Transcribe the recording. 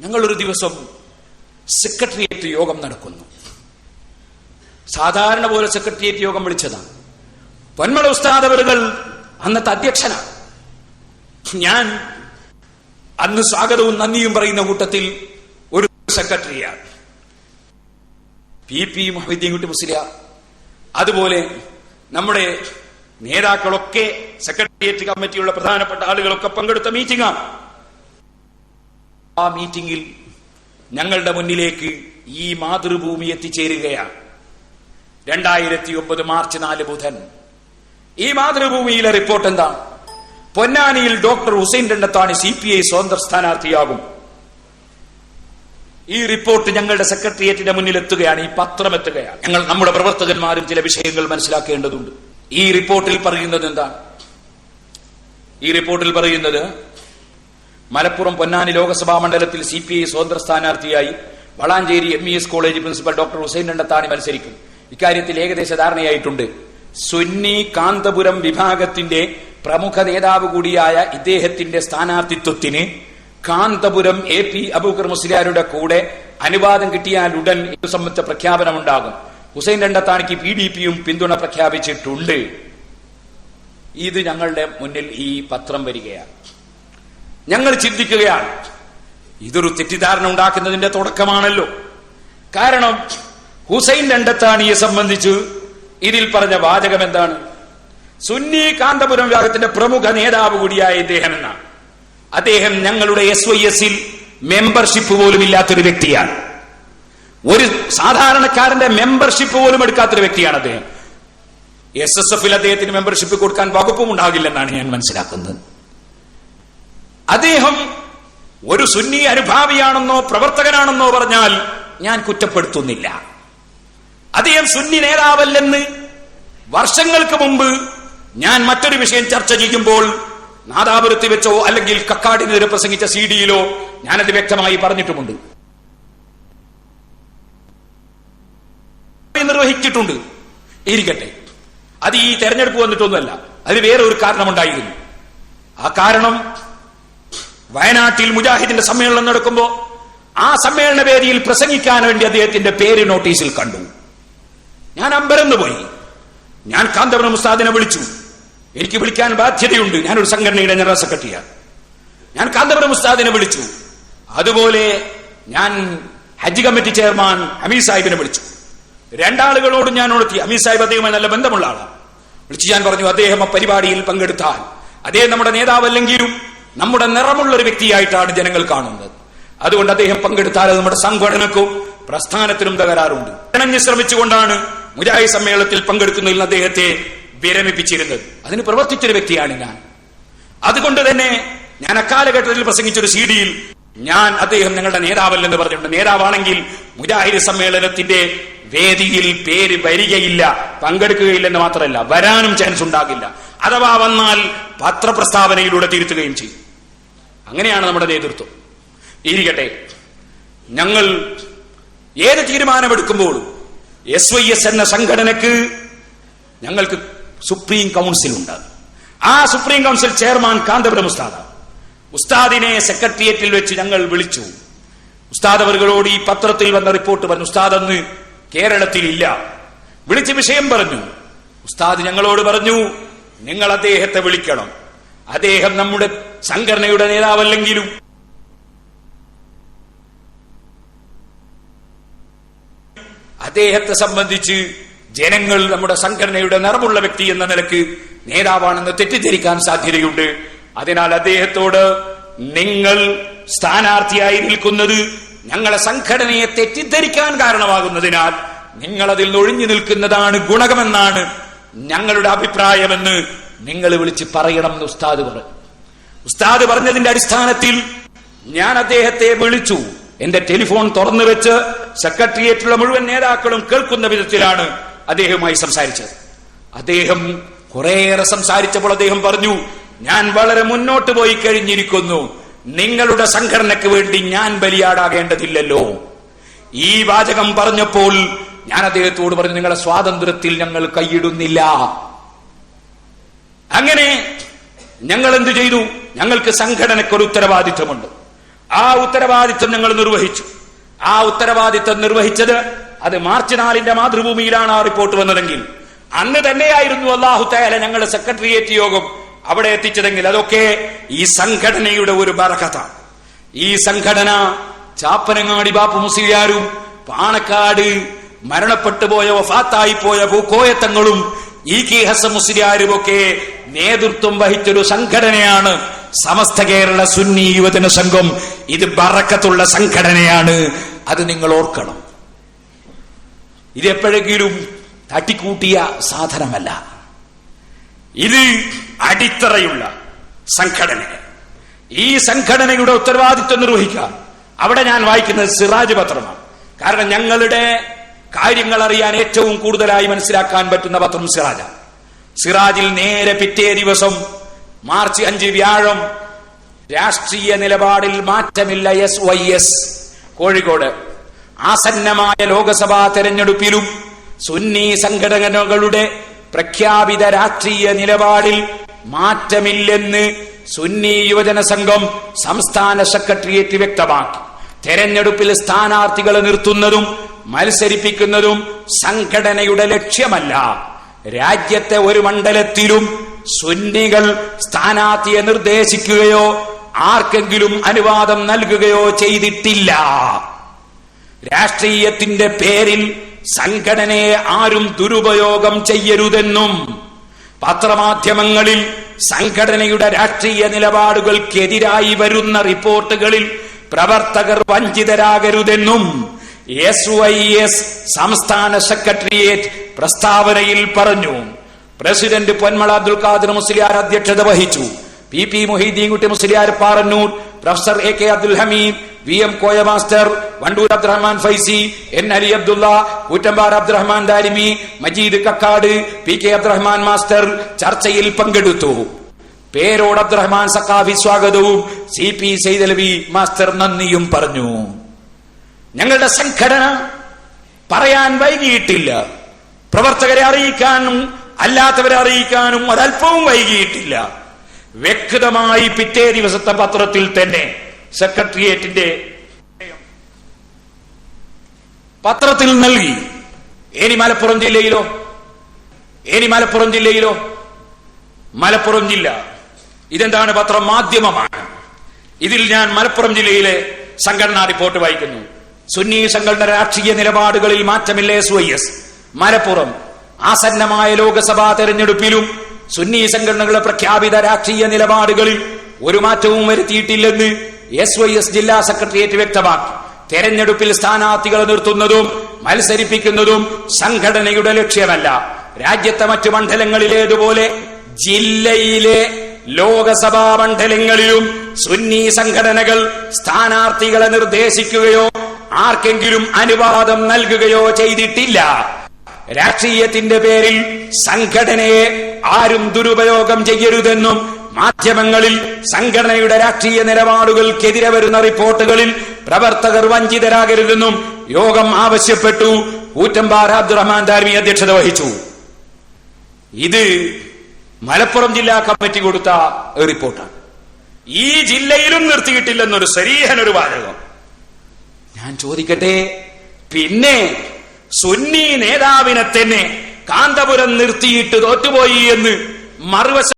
ഞങ്ങളൊരു ദിവസം സെക്രട്ടേറിയറ്റ് യോഗം നടക്കുന്നു. സാധാരണ പോലെ സെക്രട്ടേറിയറ്റ് യോഗം വിളിച്ചതാണ്. പൊന്മള ഉസ്താദ് അവരുകൾ അന്നത്തെ അധ്യക്ഷനാണ്. ഞാൻ അന്ന് സ്വാഗതവും നന്ദിയും പറയുന്ന കൂട്ടത്തിൽ ഒരു സെക്രട്ടറിയാണ്. പി പി മൊഹീദ്ദീൻ കുട്ടി മുസ്ലിയ. അതുപോലെ നമ്മുടെ നേതാക്കളൊക്കെ സെക്രട്ടേറിയറ്റ് കമ്മിറ്റിയുള്ള പ്രധാനപ്പെട്ട ആളുകളൊക്കെ പങ്കെടുത്ത മീറ്റിംഗാണ് ആ മീറ്റിംഗിൽ ഞങ്ങളുടെ മുന്നിലേക്ക് ഈ മാതൃഭൂമി എത്തിച്ചേരുകയാണ്. രണ്ടായിരത്തി ഒമ്പത് മാർച്ച് നാല് ബുധൻ. ഈ മാതൃഭൂമിയിലെ റിപ്പോർട്ട് എന്താ? പൊന്നാനിയിൽ doctor Hussain Randathani C P I സ്വതന്ത്ര സ്ഥാനാർത്ഥിയാകും. ഈ റിപ്പോർട്ട് ഞങ്ങളുടെ സെക്രട്ടേറിയറ്റിന്റെ മുന്നിൽ എത്തുകയാണ് ഈ പത്രം എത്തുകയാണ്. ഞങ്ങൾ നമ്മുടെ പ്രവർത്തകന്മാരും ചില വിഷയങ്ങൾ മനസ്സിലാക്കേണ്ടതുണ്ട്. ഈ റിപ്പോർട്ടിൽ പറയുന്നത് എന്താണ് ഈ റിപ്പോർട്ടിൽ പറയുന്നത് മലപ്പുറം പൊന്നാനി ലോക്സഭാ മണ്ഡലത്തിൽ സി പി ഐ സ്വതന്ത്ര സ്ഥാനാർത്ഥിയായി Valanchery M E S college principal doctor Hussain Randathani മത്സരിക്കും. ഇക്കാര്യത്തിൽ ഏകദേശ ധാരണയായിട്ടുണ്ട്. സുന്നി കാന്തപുരം വിഭാഗത്തിന്റെ പ്രമുഖ നേതാവ് കൂടിയായ ഇദ്ദേഹത്തിന്റെ സ്ഥാനാർത്ഥിത്വത്തിന് കാന്തപുരം എ പി അബൂക്കർ മുസ്ലിയാരുടെ കൂടെ അനുവാദം കിട്ടിയാൽ ഉടൻ ഇത് സംബന്ധിച്ച പ്രഖ്യാപനമുണ്ടാകും. ഹുസൈൻ രണ്ടത്താണിക്ക് പി ഡി പിയും പിന്തുണ പ്രഖ്യാപിച്ചിട്ടുണ്ട്. ഇത് ഞങ്ങളുടെ മുന്നിൽ ഈ പത്രം വരികയാണ്. ഞങ്ങൾ ചിന്തിക്കുകയാണ്. ഇതൊരു തെറ്റിദ്ധാരണ ഉണ്ടാക്കുന്നതിന്റെ തുടക്കമാണല്ലോ. കാരണം ഹുസൈൻ രണ്ടത്താണിയെ സംബന്ധിച്ച് ഇതിൽ പറഞ്ഞ വാചകം എന്താണ്? സുന്നി കാന്തപുരം വിഭാഗത്തിന്റെ പ്രമുഖ നേതാവ് കൂടിയായ ഇദ്ദേഹം എന്നാണ്. അദ്ദേഹം ഞങ്ങളുടെ എസ് വൈ എസിൽ മെമ്പർഷിപ്പ് പോലും ഇല്ലാത്തൊരു വ്യക്തിയാണ്. ഒരു സാധാരണക്കാരന്റെ മെമ്പർഷിപ്പ് പോലും എടുക്കാത്തൊരു വ്യക്തിയാണ് അദ്ദേഹം. എസ് എസ് എഫിൽ അദ്ദേഹത്തിന് മെമ്പർഷിപ്പ് കൊടുക്കാൻ വകുപ്പും ഉണ്ടാകില്ലെന്നാണ് ഞാൻ മനസ്സിലാക്കുന്നത്. അദ്ദേഹം ഒരു സുന്നി അനുഭാവിയാണെന്നോ പ്രവർത്തകനാണെന്നോ പറഞ്ഞാൽ ഞാൻ കുറ്റപ്പെടുത്തുന്നില്ല. അദ്ദേഹം സുന്നി നേതാവല്ലെന്ന് വർഷങ്ങൾക്ക് മുമ്പ് ഞാൻ മറ്റൊരു വിഷയം ചർച്ച ചെയ്യുമ്പോൾ നാദാപുരത്ത് വെച്ചോ അല്ലെങ്കിൽ കക്കാടിനെതിരെ പ്രസംഗിച്ച സി ഡിയിലോ ഞാനത് വ്യക്തമായി പറഞ്ഞിട്ടുമുണ്ട്. നിർവഹിച്ചിട്ടുണ്ട്. ഇരിക്കട്ടെ. അത് ഈ തെരഞ്ഞെടുപ്പ് വന്നിട്ടൊന്നുമല്ല. അതിന് വേറെ ഒരു കാരണമുണ്ടായിരുന്നു. ആ കാരണം വയനാട്ടിൽ മുജാഹിദിന്റെ സമ്മേളനം നടക്കുമ്പോ ആ സമ്മേളന വേദിയിൽ പ്രസംഗിക്കാൻ വേണ്ടി അദ്ദേഹത്തിന്റെ പേര് നോട്ടീസിൽ കണ്ടു. ഞാൻ അമ്പരന്ന് പോയി. ഞാൻ കാന്തപുരം ഉസ്താദിനെ വിളിച്ചു. എനിക്ക് വിളിക്കാൻ ബാധ്യതയുണ്ട്. ഞാനൊരു സംഘടനയുടെ ജനറൽ സെക്രട്ടറിയാണ്. ഞാൻ കാന്തപുരം ഉസ്താദിനെ വിളിച്ചു. അതുപോലെ ഞാൻ ഹജ്ജ് കമ്മിറ്റി ചെയർമാൻ അമീർ സാഹിബിനെ വിളിച്ചു. രണ്ടാളുകളോടും ഞാൻ ഉണർത്തി അമീർ സാഹിബ് അദ്ദേഹവുമായി നല്ല ബന്ധമുള്ള ആളാണ്. വിളിച്ച് ഞാൻ പറഞ്ഞു അദ്ദേഹം ആ പരിപാടിയിൽ പങ്കെടുത്താൽ അദ്ദേഹം നമ്മുടെ നേതാവല്ലെങ്കിലും നമ്മുടെ നിറമുള്ള ഒരു വ്യക്തിയായിട്ടാണ് ജനങ്ങൾ കാണുന്നത്. അതുകൊണ്ട് അദ്ദേഹം പങ്കെടുത്താൽ നമ്മുടെ സംഘടനക്കും പ്രസ്ഥാനത്തിനും തകരാറുണ്ട്. ഇണഞ്ഞ് ശ്രമിച്ചുകൊണ്ടാണ് മുജാഹി സമ്മേളനത്തിൽ പങ്കെടുക്കുന്നതിൽ അദ്ദേഹത്തെ വിരമിപ്പിച്ചിരുന്നത്. അതിന് പ്രവർത്തിച്ചൊരു വ്യക്തിയാണ് ഞാൻ. അതുകൊണ്ട് തന്നെ ഞാൻ അക്കാലഘട്ടത്തിൽ പ്രസംഗിച്ചൊരു സി ഡിയിൽ ഞാൻ അദ്ദേഹം ഞങ്ങളുടെ നേതാവല്ലെന്ന് പറഞ്ഞിട്ടുണ്ട്. നേതാവാണെങ്കിൽ മുജാഹിദ് സമ്മേളനത്തിന്റെ വേദിയിൽ പേര് വരികയില്ല പങ്കെടുക്കുകയില്ലെന്ന് മാത്രമല്ല വരാനും ചാൻസ് ഉണ്ടാകില്ല. അഥവാ വന്നാൽ പത്രപ്രസ്താവനയിലൂടെ തിരുത്തുകയും ചെയ്യും. അങ്ങനെയാണ് നമ്മുടെ നേതൃത്വം. ഇരിക്കട്ടെ. ഞങ്ങൾ ഏത് തീരുമാനമെടുക്കുമ്പോൾ എസ് വൈ എസ് എന്ന സംഘടനക്ക് ഞങ്ങൾക്ക് സുപ്രീം കൗൺസിൽ ഉണ്ട് ആ സുപ്രീം കൗൺസിൽ ചെയർമാൻ കാന്തപുരം ഉസ്താദ്. ഉസ്താദിനെ സെക്രട്ടേറിയറ്റിൽ വെച്ച് ഞങ്ങൾ വിളിച്ചു. ഉസ്താദ് അവരുകളോട് ഈ പത്രത്തിൽ വന്ന റിപ്പോർട്ട് പറഞ്ഞു ഉസ്താദ് അന്ന് കേരളത്തിൽ ഇല്ല വിളിച്ച് വിഷയം പറഞ്ഞു. ഉസ്താദ് ഞങ്ങളോട് പറഞ്ഞു നിങ്ങൾ അദ്ദേഹത്തെ വിളിക്കണം. അദ്ദേഹം നമ്മുടെ സംഘടനയുടെ നേതാവല്ലെങ്കിലും അദ്ദേഹത്തെ സംബന്ധിച്ച് ജനങ്ങൾ നമ്മുടെ സംഘടനയുടെ നിറമുള്ള വ്യക്തി എന്ന നിലയ്ക്ക് നേതാവാണെന്ന് തെറ്റിദ്ധരിക്കാൻ സാധ്യതയുണ്ട്. അതിനാൽ അദ്ദേഹത്തോട് നിങ്ങൾ സ്ഥാനാർത്ഥിയായി നിൽക്കുന്നത് ഞങ്ങളെ സംഘടനയെ തെറ്റിദ്ധരിക്കാൻ കാരണമാകുന്നതിനാൽ നിങ്ങൾ അതിൽ ഒഴിഞ്ഞു നിൽക്കുന്നതാണ് ഗുണകമെന്നാണ് ഞങ്ങളുടെ അഭിപ്രായമെന്ന് നിങ്ങൾ വിളിച്ച് പറയണം എന്ന് ഉസ്താദ് പറഞ്ഞു ഉസ്താദ് പറഞ്ഞതിന്റെ അടിസ്ഥാനത്തിൽ ഞാൻ അദ്ദേഹത്തെ വിളിച്ചു. എന്റെ ടെലിഫോൺ തുറന്നു വെച്ച് സെക്രട്ടേറിയറ്റിലുള്ള മുഴുവൻ നേതാക്കളും കേൾക്കുന്ന വിധത്തിലാണ് അദ്ദേഹവുമായി സംസാരിച്ചത്. അദ്ദേഹം കുറേയേറെ സംസാരിച്ചപ്പോൾ അദ്ദേഹം പറഞ്ഞു ഞാൻ വളരെ മുന്നോട്ട് പോയി കഴിഞ്ഞിരിക്കുന്നു. നിങ്ങളുടെ സംഘടനയ്ക്ക് വേണ്ടി ഞാൻ ബലിയാടാകേണ്ടതില്ലല്ലോ. ഈ വാചകം പറഞ്ഞപ്പോൾ ഞാൻ അദ്ദേഹത്തോട് പറഞ്ഞു നിങ്ങളുടെ സ്വാതന്ത്ര്യത്തിൽ ഞങ്ങൾ കൈയിടുന്നില്ല. അങ്ങനെ ഞങ്ങൾ എന്ത് ചെയ്തു? ഞങ്ങൾക്ക് സംഘടനയ്ക്ക് ഒരു ഉത്തരവാദിത്വമുണ്ട്. ആ ഉത്തരവാദിത്വം ഞങ്ങൾ നിർവഹിച്ചു. ആ ഉത്തരവാദിത്വം നിർവഹിച്ചത് അത് മാർച്ച് നാലിന്റെ മാതൃഭൂമിയിലാണ് ആ റിപ്പോർട്ട് വന്നതെങ്കിൽ അന്ന് തന്നെയായിരുന്നു അള്ളാഹു തയാല ഞങ്ങളുടെ സെക്രട്ടേറിയറ്റ് യോഗം അവിടെ എത്തിച്ചതെങ്കിൽ അതൊക്കെ ഈ സംഘടനയുടെ ഒരു ബറക്കഥ ഈ സംഘടന ചാപ്പനങ്ങാടി ബാപ്പു മുസ്ലിയാരും പാണക്കാട് മരണപ്പെട്ടു പോയ വഫാത്തായി പോയ ഭൂക്കോയത്തങ്ങളും ഈ കെ ഹസ മുസ്ലിയാരും ഒക്കെ നേതൃത്വം വഹിച്ചൊരു സംഘടനയാണ് സമസ്ത കേരള സുന്നി യുവജന സംഘം. ഇത് ബറക്കത്തുള്ള സംഘടനയാണ്. അത് നിങ്ങൾ ഓർക്കണം. ഇത് എപ്പോഴെങ്കിലും തട്ടിക്കൂട്ടിയ സാധനമല്ല. ഇത് അടിത്തറയുള്ള സംഘടന. ഈ സംഘടനയുടെ ഉത്തരവാദിത്വം നിർവഹിക്കാം അവിടെ ഞാൻ വായിക്കുന്നത് സിറാജ് പത്രമാണ്. കാരണം ഞങ്ങളുടെ കാര്യങ്ങൾ അറിയാൻ ഏറ്റവും കൂടുതലായി മനസ്സിലാക്കാൻ പറ്റുന്ന പത്രം സിറാജാണ്. സിറാജിൽ നേരെ പിറ്റേ ദിവസം മാർച്ച് അഞ്ച് വ്യാഴം രാഷ്ട്രീയ നിലപാടിൽ മാറ്റമില്ല എസ് വൈ എസ്. കോഴിക്കോട് ആസന്നമായ ലോകസഭാ തെരഞ്ഞെടുപ്പിലും സുന്നി സംഘടനകളുടെ പ്രഖ്യാപിത രാഷ്ട്രീയ നിലപാടിൽ മാറ്റമില്ലെന്ന് സുന്നി യുവജന സംഘം സംസ്ഥാന സെക്രട്ടേറിയറ്റ് വ്യക്തമാക്കി. തെരഞ്ഞെടുപ്പിൽ സ്ഥാനാർത്ഥികളെ നിർത്തുന്നതും മത്സരിപ്പിക്കുന്നതും സംഘടനയുടെ ലക്ഷ്യമല്ല. രാജ്യത്തെ ഒരു മണ്ഡലത്തിലും സുന്നികൾ സ്ഥാനാർത്ഥിയെ നിർദ്ദേശിക്കുകയോ ആർക്കെങ്കിലും അനുവാദം നൽകുകയോ ചെയ്തിട്ടില്ല. രാഷ്ട്രീയത്തിന്റെ പേരിൽ സംഘടനയെ ആരും ദുരുപയോഗം ചെയ്യരുതെന്നും പത്രമാധ്യമങ്ങളിൽ സംഘടനയുടെ രാഷ്ട്രീയ നിലപാടുകൾക്കെതിരായി വരുന്ന റിപ്പോർട്ടുകളിൽ പ്രവർത്തകർ വഞ്ചിതരാകരുതെന്നും എസ് വൈ എസ് സംസ്ഥാന സെക്രട്ടേറിയറ്റ് പ്രസ്താവനയിൽ പറഞ്ഞു. പ്രസിഡന്റ് പൊന്മള അബ്ദുൽ ഖാദർ മുസ്ലിയാർ അധ്യക്ഷത വഹിച്ചു. P P Moideenkutty Musliyar Parannur professor A K Abdul Hameed V M Koya master Vandoor Abdurahman Faizy N Ali Abdulla Koottampara Abdurahman Darimi Majeed Kakkad P K Abdurahman master ചർച്ചയിൽ പങ്കെടുത്തു. പേരോട് അബ്ദുറഹ്മാൻ സക്കാഫി സ്വാഗതവും C P Saithalavi master നന്ദിയും പറഞ്ഞു. ഞങ്ങളുടെ സംഘടന പറയാൻ വൈകിയിട്ടില്ല. പ്രവർത്തകരെ അറിയിക്കാനും അല്ലാത്തവരെ അറിയിക്കാനും ഒരല്പവും വൈകിയിട്ടില്ല. വ്യക്തമായി പിറ്റേ ദിവസത്തെ പത്രത്തിൽ തന്നെ സെക്രട്ടേറിയറ്റിന്റെ പത്രത്തിൽ നൽകി. ഇനി മലപ്പുറം ജില്ലയിലോ? ഇനി മലപ്പുറം ജില്ലയിലോ? മലപ്പുറം ജില്ല. ഇതെന്താണ് പത്രം മാധ്യമമാണ് ഇതിൽ ഞാൻ മലപ്പുറം ജില്ലയിലെ സംഘടനാ റിപ്പോർട്ട് വായിക്കുന്നു. സുന്നി സംഘടന രാഷ്ട്രീയ നിലപാടുകളിൽ മാറ്റമില്ല എസ് വൈ എസ് മലപ്പുറം ആസന്നമായ ലോക്സഭാ തെരഞ്ഞെടുപ്പിലും സുന്നി സംഘടനകളുടെ പ്രഖ്യാപിത രാഷ്ട്രീയ നിലപാടുകളിൽ ഒരു മാറ്റവും വരുത്തിയിട്ടില്ലെന്ന് എസ് വൈ എസ് ജില്ലാ സെക്രട്ടേറിയറ്റ് വ്യക്തമാക്കി. തെരഞ്ഞെടുപ്പിൽ സ്ഥാനാർത്ഥികളെ നിർത്തുന്നതും മത്സരിപ്പിക്കുന്നതും സംഘടനയുടെ ലക്ഷ്യമല്ല. രാജ്യത്തെ മറ്റു മണ്ഡലങ്ങളിലേതുപോലെ ജില്ലയിലെ ലോകസഭാ മണ്ഡലങ്ങളിലും സുന്നി സംഘടനകൾ സ്ഥാനാർത്ഥികളെ നിർദ്ദേശിക്കുകയോ ആർക്കെങ്കിലും അനുവാദം നൽകുകയോ ചെയ്തിട്ടില്ല. രാഷ്ട്രീയത്തിന്റെ പേരിൽ സംഘടനയെ ആരും ദുരുപയോഗം ചെയ്യരുതെന്നും മാധ്യമങ്ങളിൽ സംഘടനയുടെ രാഷ്ട്രീയ നിലപാടുകൾക്കെതിരെ വരുന്ന റിപ്പോർട്ടുകളിൽ പ്രവർത്തകർ വഞ്ചിതരാകരുതെന്നും യോഗം ആവശ്യപ്പെട്ടു. കൂറ്റമ്പാറ അബ്ദുറഹ്മാൻ ധാർമി അധ്യക്ഷത വഹിച്ചു. ഇത് മലപ്പുറം ജില്ലാ കമ്മിറ്റി കൊടുത്ത റിപ്പോർട്ടാണ്. ഈ ജില്ലയിലും നിർത്തിയിട്ടില്ലെന്നൊരു ശരീഹനൊരു വാചകം. ഞാൻ ചോദിക്കട്ടെ? പിന്നെ സുന്നി നേതാവിനെ തന്നെ കാന്തപുരം നിർത്തിയിട്ട് തോറ്റുപോയി എന്ന് മറുവശം